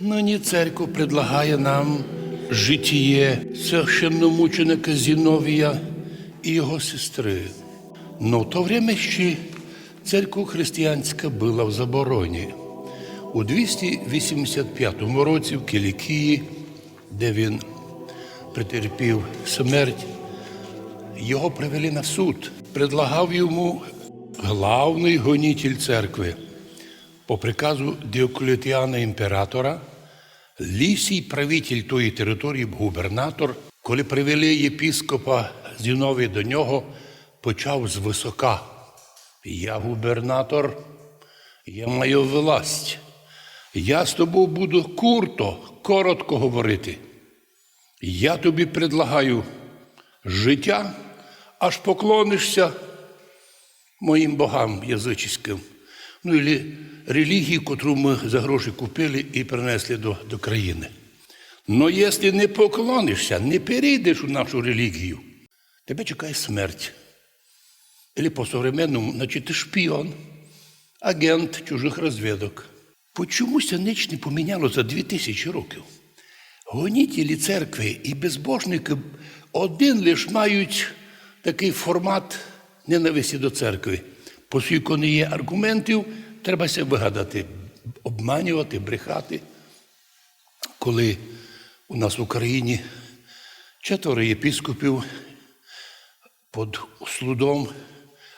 Нині церква предлагає нам житіє священномученика Зіновія і його сестри. Но в то время ще церква християнська була в забороні. У 285 році в Кілікії, де він претерпів смерть, його привели на суд. Предлагав йому главний гонитель церкви по приказу Діоклетіана імператора, лісій правитель тої території, губернатор, коли привели єпіскопа Зінові до нього, почав з висока. Я губернатор, я маю власть. Я з тобою буду курто, коротко говорити. Я тобі предлагаю життя, аж поклонишся моїм богам язичським. Ну, і релігії, котру ми за гроші купили і принесли до, до країни. Но якщо не поклонишся, не перейдеш у нашу релігію, тебе чекає смерть. Или по-современному, значить, ти шпіон, агент чужих розвідок. Почомуся ніч не поміняло за дві тисячі років. Гонітелі церкви і безбожники один лиш мають такий формат ненависті до церкви. Оскільки не є аргументів, треба себе вигадати, обманювати, брехати. Коли у нас в Україні четверо єпіскопів під слудом,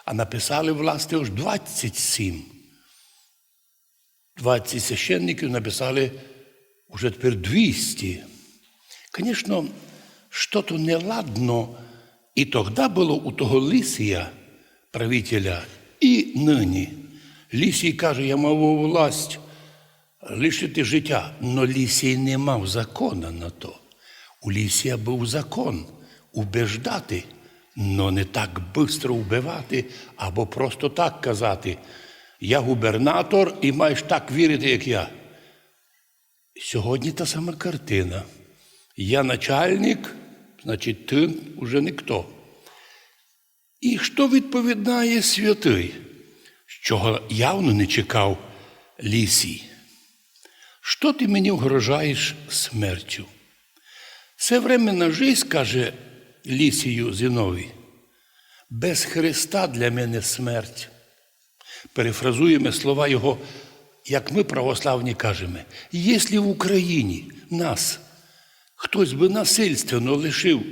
а написали власне аж 27. 20 священників написали уже тепер 200. Звісно, що-то неладно і тоді було у того Лисія, правителя, і нині. Лисій каже, я мав власть лишити життя, но Лисій не мав закона на то. У Лисія був закон убеждати, но не так швидко вбивати або просто так казати. Я губернатор і маєш так вірити, як я. Сьогодні та сама картина. Я начальник, значить, ти вже ніхто. І що відповідає святий, чого явно не чекав лісій? Що ти мені вгрожаєш смертю? Це временна жизнь, каже Лісію Зіновій, без Христа для мене смерть. Перефразуємо слова Його, як ми православні кажемо, якщо в Україні нас хтось би насильственно лишив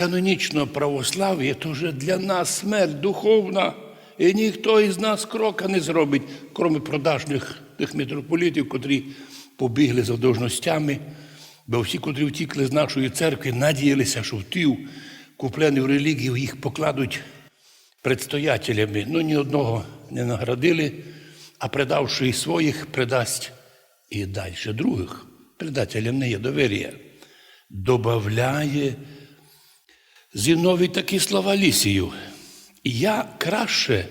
канонічного православ'я, то вже для нас смерть духовна, і ніхто із нас крока не зробить, крім продажних тих митрополітів, котрі побігли за должностями, бо всі, котрі втікли з нашої церкви, надіялися, що втів, куплений в релігію, їх покладуть предстоятелями. Ну, ні одного не наградили, а предавши і своїх, предасть і далі других. Предателям не є довір'я. Добавляє Зіновій такі слова Лісію. Я краще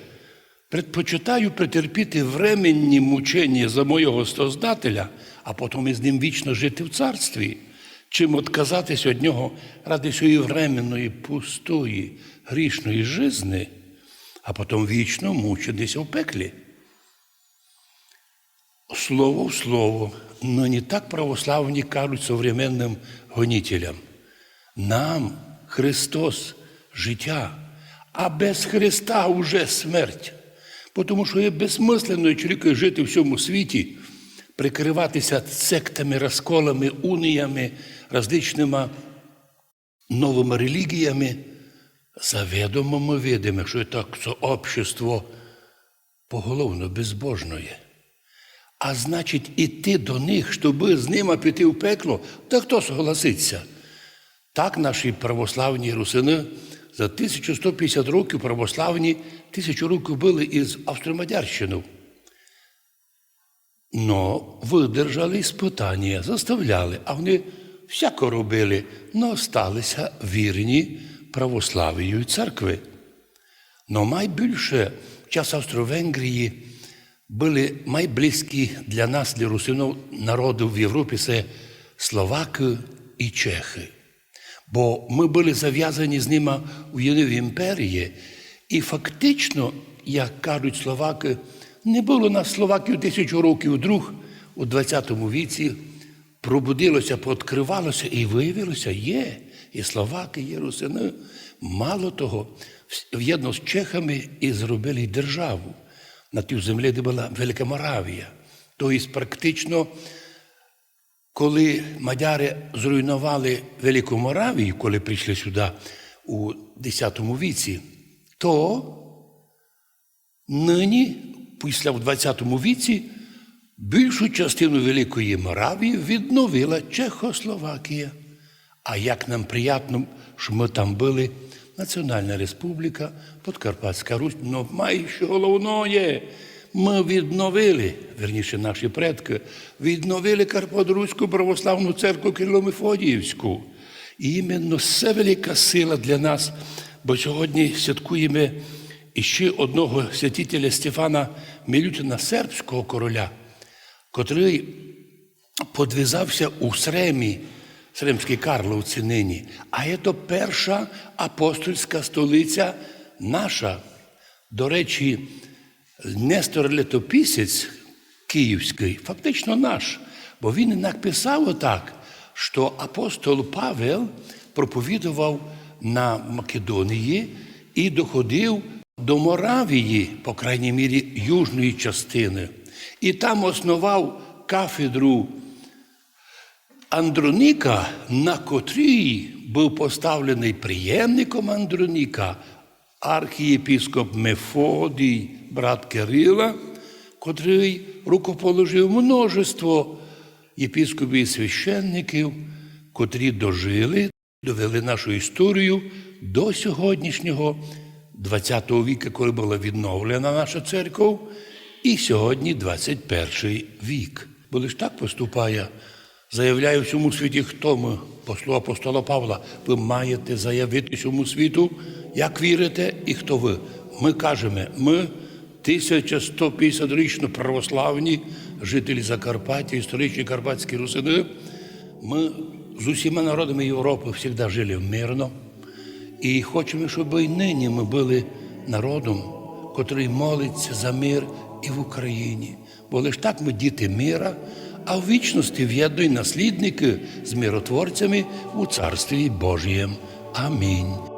предпочитаю претерпіти временні мучення за мого Создателя, а потім із ним вічно жити в царстві, чим отказатись від нього ради цієї временної, пустої, грішної жизни, а потім вічно мучитися в пеклі. Слово в слово, но не так православні кажуть современним гонителям. Нам Христос життя, а без Христа вже смерть. Тому що є безсмислено чоловіку жити в цьому світі, прикриватися сектами, розколами, уніями, различними новими релігіями. Завідомо ми видимо, що так це общество поголовно безбожне. А значить, іти до них, щоб з ними піти в пекло, та хто согласиться? Так наші православні русини за 1150 років православні тисячу років були із Австро-Мадярщини. Но видержали іспитання, заставляли, а вони всяко робили, но сталися вірні православію церкви. Но найбільше в час Австро-Венгрії були найблизькі для нас, для русинов, народів в Європі це словаки і чехи. Бо ми були зав'язані з ними у Єнивій імперії, і фактично, як кажуть словаки, не було нас словаків тисячу років друг у ХХ віці, пробудилося, пооткривалося і виявилося, є. І словаки, є русини. Мало того, в'єдно з чехами і зробили державу на тій землі, де була Велика Моравія. Тобто, практично, коли мадяри зруйнували Велику Моравію, коли прийшли сюди у X віці, то нині, після в 20 віці, більшу частину Великої Моравії відновила Чехословакія. А як нам приємно, що ми там були, Національна Республіка, Подкарпатська Русь, ну має що головне. Ми відновили, верніше наші предки, відновили Карподруську православну церкву Кирило-Мефодіївську. І іменно це велика сила для нас, бо сьогодні святкуємо іще одного святителя Стефана Мілютина, сербського короля, котрий подвизався у Сремі, Сремській Карловці нині. А це перша апостольська столиця наша. До речі, Нестор Летописець Київський, фактично наш, бо він інак писав отак, що апостол Павел проповідував на Македонії і доходив до Моравії, по крайній мірі, южної частини, і там основав кафедру Андроніка, на котрій був поставлений приємником Андроніка архієпіскоп Мефодій, брат Кирила, котрий рукоположив множество єпіскопів і священників, котрі дожили, довели нашу історію до сьогоднішнього ХХ віка, коли була відновлена наша церква, і сьогодні 21 вік. Бо лиш так поступає. Заявляю всьому світі, хто ми, послу апостола Павла, ви маєте заявити всьому світу, як вірите і хто ви. Ми кажемо, ми 1150-річно православні жителі Закарпаття, історичні карпатські русини. Ми з усіма народами Європи завжди жили мирно. І хочемо, щоб і нині ми були народом, котрий молиться за мир і в Україні. Бо лише так ми діти мира, а в вічності в'єднуй наслідники з миротворцями у Царстві Божієм. Амінь.